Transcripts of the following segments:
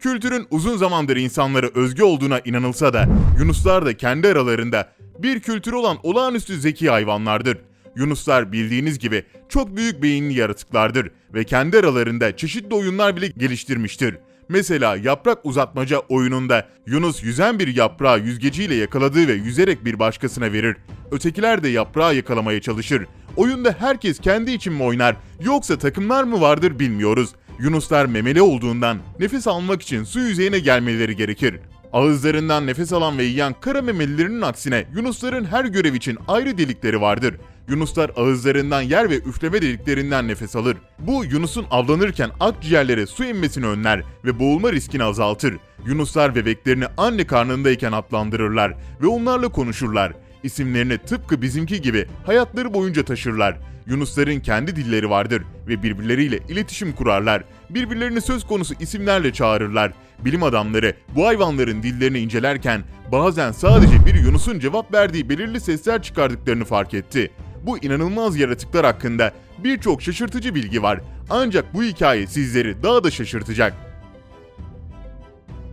Kültürün uzun zamandır insanlara özgü olduğuna inanılsa da Yunuslar da kendi aralarında bir kültürü olan olağanüstü zeki hayvanlardır. Yunuslar bildiğiniz gibi çok büyük beyinli yaratıklardır ve kendi aralarında çeşitli oyunlar bile geliştirmiştir. Mesela yaprak uzatmaca oyununda Yunus yüzen bir yaprağı yüzgeciyle yakaladığı ve yüzerek bir başkasına verir. Ötekiler de yaprağı yakalamaya çalışır. Oyunda herkes kendi için mi oynar yoksa takımlar mı vardır bilmiyoruz. Yunuslar memeli olduğundan nefes almak için su yüzeyine gelmeleri gerekir. Ağızlarından nefes alan ve yiyen kara memelilerinin aksine Yunusların her görev için ayrı delikleri vardır. Yunuslar ağızlarından yer ve üfleme deliklerinden nefes alır. Bu Yunus'un avlanırken akciğerlere su inmesini önler ve boğulma riskini azaltır. Yunuslar bebeklerini anne karnındayken adlandırırlar ve onlarla konuşurlar. İsimlerini tıpkı bizimki gibi hayatları boyunca taşırlar. Yunusların kendi dilleri vardır ve birbirleriyle iletişim kurarlar. Birbirlerini söz konusu isimlerle çağırırlar. Bilim adamları bu hayvanların dillerini incelerken bazen sadece bir Yunus'un cevap verdiği belirli sesler çıkardıklarını fark etti. Bu inanılmaz yaratıklar hakkında birçok şaşırtıcı bilgi var. Ancak bu hikaye sizleri daha da şaşırtacak.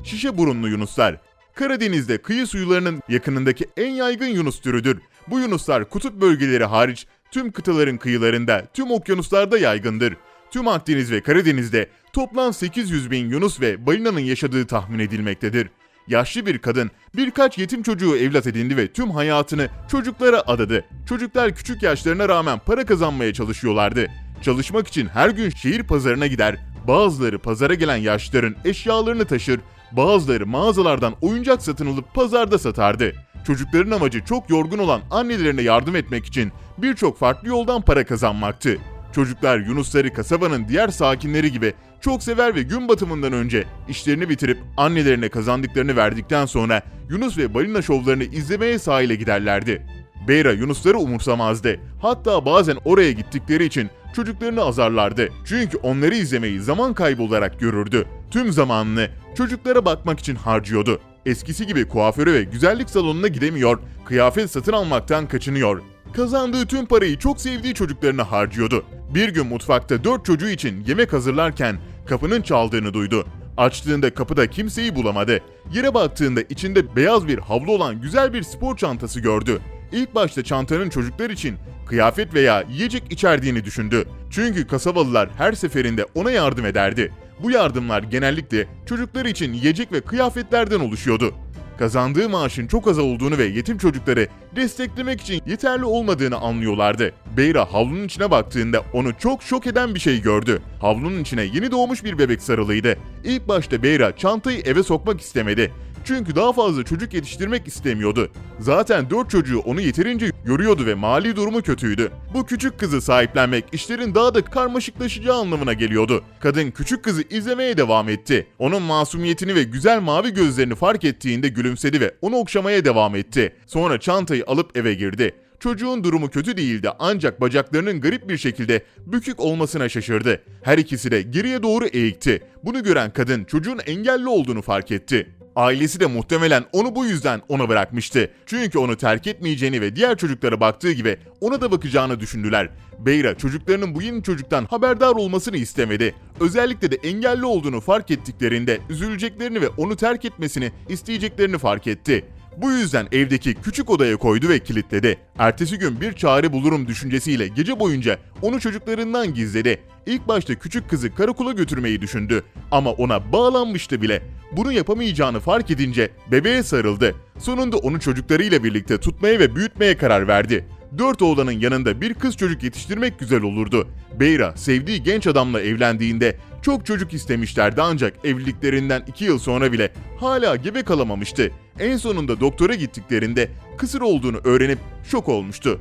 Şişe burunlu yunuslar. Karadeniz'de kıyı suyularının yakınındaki en yaygın yunus türüdür. Bu yunuslar kutup bölgeleri hariç tüm kıtaların kıyılarında, tüm okyanuslarda yaygındır. Tüm Akdeniz ve Karadeniz'de toplam 800 bin yunus ve balinanın yaşadığı tahmin edilmektedir. Yaşlı bir kadın birkaç yetim çocuğu evlat edindi ve tüm hayatını çocuklara adadı. Çocuklar küçük yaşlarına rağmen para kazanmaya çalışıyorlardı. Çalışmak için her gün şehir pazarına gider, bazıları pazara gelen yaşlıların eşyalarını taşır, bazıları mağazalardan oyuncak satın alıp pazarda satardı. Çocukların amacı çok yorgun olan annelerine yardım etmek için birçok farklı yoldan para kazanmaktı. Çocuklar Yunusları kasabanın diğer sakinleri gibi çok sever ve gün batımından önce işlerini bitirip annelerine kazandıklarını verdikten sonra Yunus ve balina şovlarını izlemeye sahile giderlerdi. Beyra Yunusları umursamazdı. Hatta bazen oraya gittikleri için çocuklarını azarlardı. Çünkü onları izlemeyi zaman kaybı olarak görürdü. Tüm zamanını çocuklara bakmak için harcıyordu. Eskisi gibi kuaföre ve güzellik salonuna gidemiyor, kıyafet satın almaktan kaçınıyor. Kazandığı tüm parayı çok sevdiği çocuklarına harcıyordu. Bir gün mutfakta dört çocuğu için yemek hazırlarken kapının çaldığını duydu. Açtığında kapıda kimseyi bulamadı. Yere baktığında içinde beyaz bir havlu olan güzel bir spor çantası gördü. İlk başta çantanın çocuklar için kıyafet veya yiyecek içerdiğini düşündü. Çünkü kasabalılar her seferinde ona yardım ederdi. Bu yardımlar genellikle çocuklar için yiyecek ve kıyafetlerden oluşuyordu. Kazandığı maaşın çok az olduğunu ve yetim çocukları desteklemek için yeterli olmadığını anlıyorlardı. Beyra havlunun içine baktığında onu çok şok eden bir şey gördü. Havlunun içine yeni doğmuş bir bebek sarılıydı. İlk başta Beyra çantayı eve sokmak istemedi. Çünkü daha fazla çocuk yetiştirmek istemiyordu. Zaten dört çocuğu onu yeterince yoruyordu ve mali durumu kötüydü. Bu küçük kızı sahiplenmek işlerin daha da karmaşıklaşacağı anlamına geliyordu. Kadın küçük kızı izlemeye devam etti. Onun masumiyetini ve güzel mavi gözlerini fark ettiğinde gülümsedi ve onu okşamaya devam etti. Sonra çantayı alıp eve girdi. Çocuğun durumu kötü değildi ancak bacaklarının garip bir şekilde bükük olmasına şaşırdı. Her ikisi de geriye doğru eğikti. Bunu gören kadın çocuğun engelli olduğunu fark etti. Ailesi de muhtemelen onu bu yüzden ona bırakmıştı. Çünkü onu terk etmeyeceğini ve diğer çocuklara baktığı gibi ona da bakacağını düşündüler. Beyra çocuklarının bu yeni çocuktan haberdar olmasını istemedi. Özellikle de engelli olduğunu fark ettiklerinde üzüleceklerini ve onu terk etmesini isteyeceklerini fark etti. Bu yüzden evdeki küçük odaya koydu ve kilitledi. Ertesi gün bir çare bulurum düşüncesiyle gece boyunca onu çocuklarından gizledi. İlk başta küçük kızı karakola götürmeyi düşündü ama ona bağlanmıştı bile. Bunu yapamayacağını fark edince bebeğe sarıldı. Sonunda onu çocuklarıyla birlikte tutmaya ve büyütmeye karar verdi. Dört oğlanın yanında bir kız çocuk yetiştirmek güzel olurdu. Beyra sevdiği genç adamla evlendiğinde çok çocuk istemişlerdi ancak evliliklerinden iki yıl sonra bile hala gebe kalamamıştı. En sonunda doktora gittiklerinde kısır olduğunu öğrenip şok olmuştu.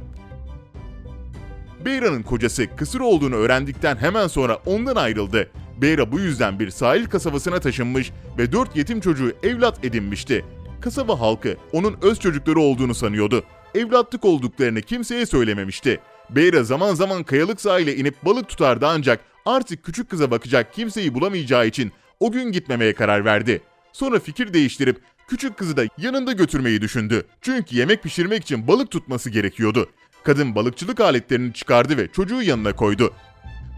Beyra'nın kocası kısır olduğunu öğrendikten hemen sonra ondan ayrıldı. Beyra bu yüzden bir sahil kasabasına taşınmış ve dört yetim çocuğu evlat edinmişti. Kasaba halkı onun öz çocukları olduğunu sanıyordu. Evlatlık olduklarını kimseye söylememişti. Beyra zaman zaman kayalık sahile inip balık tutardı ancak artık küçük kıza bakacak kimseyi bulamayacağı için o gün gitmemeye karar verdi. Sonra fikir değiştirip küçük kızı da yanında götürmeyi düşündü. Çünkü yemek pişirmek için balık tutması gerekiyordu. Kadın balıkçılık aletlerini çıkardı ve çocuğu yanına koydu.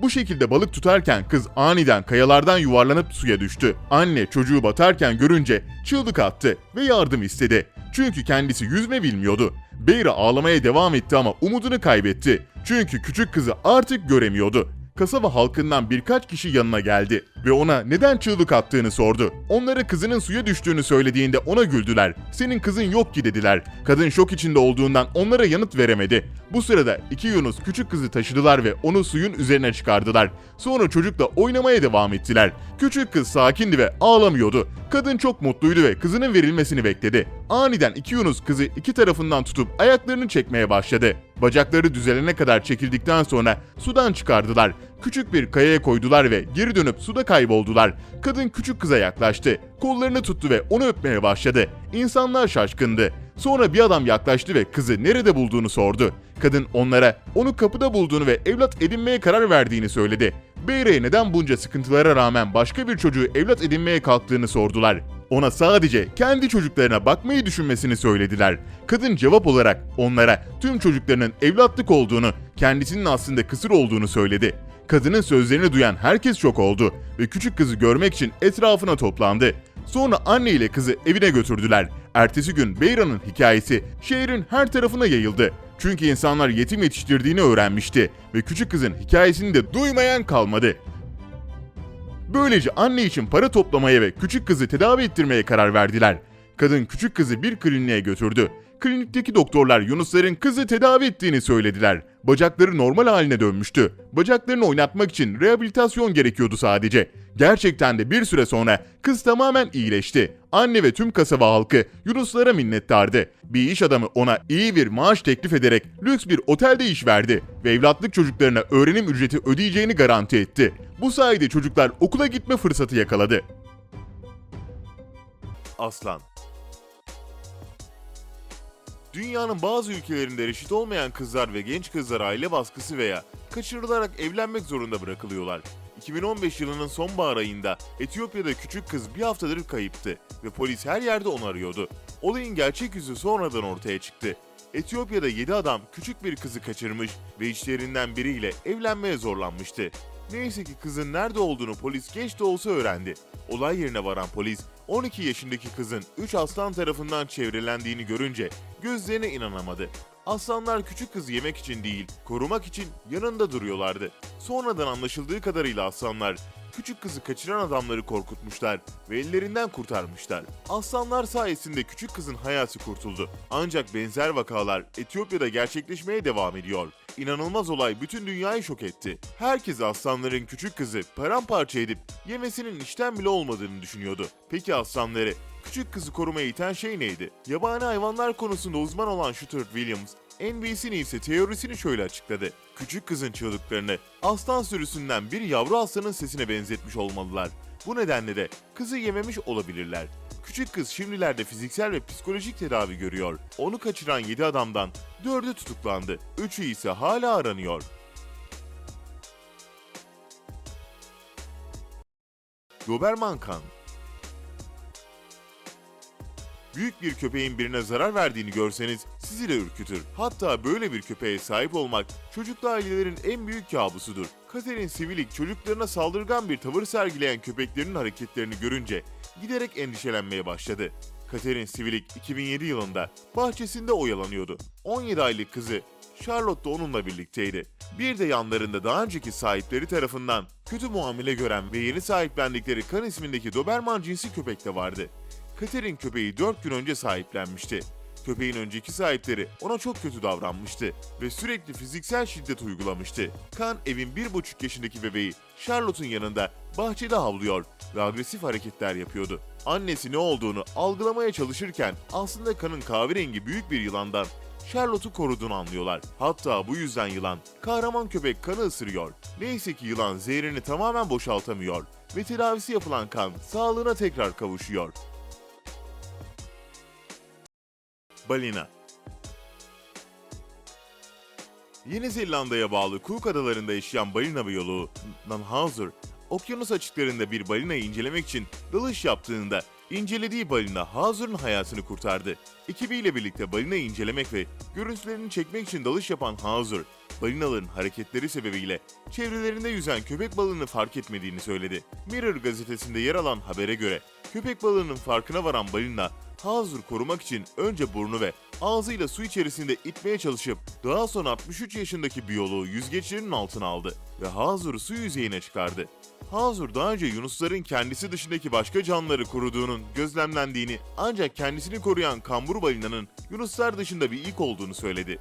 Bu şekilde balık tutarken kız aniden kayalardan yuvarlanıp suya düştü. Anne çocuğu batarken görünce çığlık attı ve yardım istedi. Çünkü kendisi yüzme bilmiyordu. Beyra ağlamaya devam etti ama umudunu kaybetti. Çünkü küçük kızı artık göremiyordu. Kasaba halkından birkaç kişi yanına geldi ve ona neden çığlık attığını sordu. Onlara kızının suya düştüğünü söylediğinde ona güldüler. Senin kızın yok ki dediler. Kadın şok içinde olduğundan onlara yanıt veremedi. Bu sırada iki Yunus küçük kızı taşıdılar ve onu suyun üzerine çıkardılar. Sonra çocukla oynamaya devam ettiler. Küçük kız sakindi ve ağlamıyordu. Kadın çok mutluydu ve kızının verilmesini bekledi. Aniden iki Yunus kızı iki tarafından tutup ayaklarını çekmeye başladı. Bacakları düzelene kadar çekildikten sonra sudan çıkardılar. Küçük bir kayaya koydular ve geri dönüp suda kayboldular. Kadın küçük kıza yaklaştı. Kollarını tuttu ve onu öpmeye başladı. İnsanlar şaşkındı. Sonra bir adam yaklaştı ve kızı nerede bulduğunu sordu. Kadın onlara onu kapıda bulduğunu ve evlat edinmeye karar verdiğini söyledi. Beyre'ye neden bunca sıkıntılara rağmen başka bir çocuğu evlat edinmeye kalktığını sordular. Ona sadece kendi çocuklarına bakmayı düşünmesini söylediler. Kadın cevap olarak onlara tüm çocuklarının evlatlık olduğunu, kendisinin aslında kısır olduğunu söyledi. Kadının sözlerini duyan herkes şok oldu ve küçük kızı görmek için etrafına toplandı. Sonra anne ile kızı evine götürdüler. Ertesi gün Beyra'nın hikayesi şehrin her tarafına yayıldı. Çünkü insanlar yetim yetiştirdiğini öğrenmişti ve küçük kızın hikayesini de duymayan kalmadı. Böylece anne için para toplamaya ve küçük kızı tedavi ettirmeye karar verdiler. Kadın küçük kızı bir kliniğe götürdü. Klinikteki doktorlar Yunusların kızı tedavi ettiğini söylediler. Bacakları normal haline dönmüştü. Bacaklarını oynatmak için rehabilitasyon gerekiyordu sadece. Gerçekten de bir süre sonra kız tamamen iyileşti. Anne ve tüm kasaba halkı Yunuslara minnettardı. Bir iş adamı ona iyi bir maaş teklif ederek lüks bir otelde iş verdi ve evlatlık çocuklarına öğrenim ücreti ödeyeceğini garanti etti. Bu sayede çocuklar okula gitme fırsatı yakaladı. Aslan Dünyanın bazı ülkelerinde reşit olmayan kızlar ve genç kızlar aile baskısı veya kaçırılarak evlenmek zorunda bırakılıyorlar. 2015 yılının sonbahar ayında Etiyopya'da küçük kız bir haftadır kayıptı ve polis her yerde onu arıyordu. Olayın gerçek yüzü sonradan ortaya çıktı. Etiyopya'da 7 adam küçük bir kızı kaçırmış ve içlerinden biriyle evlenmeye zorlanmıştı. Neyse ki kızın nerede olduğunu polis geç de olsa öğrendi. Olay yerine varan polis 12 yaşındaki kızın 3 aslan tarafından çevrelendiğini görünce gözlerine inanamadı. Aslanlar küçük kızı yemek için değil, korumak için yanında duruyorlardı. Sonradan anlaşıldığı kadarıyla aslanlar küçük kızı kaçıran adamları korkutmuşlar ve ellerinden kurtarmışlar. Aslanlar sayesinde küçük kızın hayatı kurtuldu. Ancak benzer vakalar Etiyopya'da gerçekleşmeye devam ediyor. İnanılmaz olay bütün dünyayı şok etti. Herkes aslanların küçük kızı paramparça edip yemesinin işten bile olmadığını düşünüyordu. Peki aslanları küçük kızı korumaya iten şey neydi? Yabani hayvanlar konusunda uzman olan Shooter Williams, NBC'nin ise teorisini şöyle açıkladı. Küçük kızın çığlıklarını aslan sürüsünden bir yavru aslanın sesine benzetmiş olmalılar. Bu nedenle de kızı yememiş olabilirler. Küçük kız şimdilerde fiziksel ve psikolojik tedavi görüyor. Onu kaçıran 7 adamdan 4'ü tutuklandı. 3'ü ise hala aranıyor. Doberman kan Büyük bir köpeğin birine zarar verdiğini görseniz sizi de ürkütür. Hatta böyle bir köpeğe sahip olmak çocuklu ailelerin en büyük kabusudur. Katerine Sivilik çocuklarına saldırgan bir tavır sergileyen köpeklerin hareketlerini görünce giderek endişelenmeye başladı. Katerine Sivilik 2007 yılında bahçesinde oyalanıyordu. 17 aylık kızı Charlotte da onunla birlikteydi. Bir de yanlarında daha önceki sahipleri tarafından kötü muamele gören ve yeni sahiplendikleri Kan ismindeki Doberman cinsi köpek de vardı. Kater'in köpeği 4 gün önce sahiplenmişti. Köpeğin önceki sahipleri ona çok kötü davranmıştı ve sürekli fiziksel şiddet uygulamıştı. Kan evin 1,5 yaşındaki bebeği Charlotte'un yanında bahçede havlıyor ve agresif hareketler yapıyordu. Annesi ne olduğunu algılamaya çalışırken aslında Kan'ın kahverengi büyük bir yılandan Charlotte'u koruduğunu anlıyorlar. Hatta bu yüzden yılan kahraman köpek kanı ısırıyor. Neyse ki yılan zehrini tamamen boşaltamıyor ve tedavisi yapılan kan sağlığına tekrar kavuşuyor. Balina Yeni Zelanda'ya bağlı Cook Adaları'nda yaşayan balina biyoloğu Nanhauser, okyanus açıklarında bir balinayı incelemek için dalış yaptığında incelediği balina Hauser'ın hayatını kurtardı. Ekibiyle birlikte balinayı incelemek ve görüntülerini çekmek için dalış yapan Hauser, balinaların hareketleri sebebiyle çevrelerinde yüzen köpek balığını fark etmediğini söyledi. Mirror gazetesinde yer alan habere göre köpek balığının farkına varan balina Hazur korumak için önce burnu ve ağzıyla su içerisinde itmeye çalışıp daha sonra 63 yaşındaki biyoloğu yüzgeçlerinin altına aldı ve Hazur'u su yüzeyine çıkardı. Hazur daha önce yunusların kendisi dışındaki başka canlıları koruduğunun gözlemlendiğini ancak kendisini koruyan kambur balinanın yunuslar dışında bir ilk olduğunu söyledi.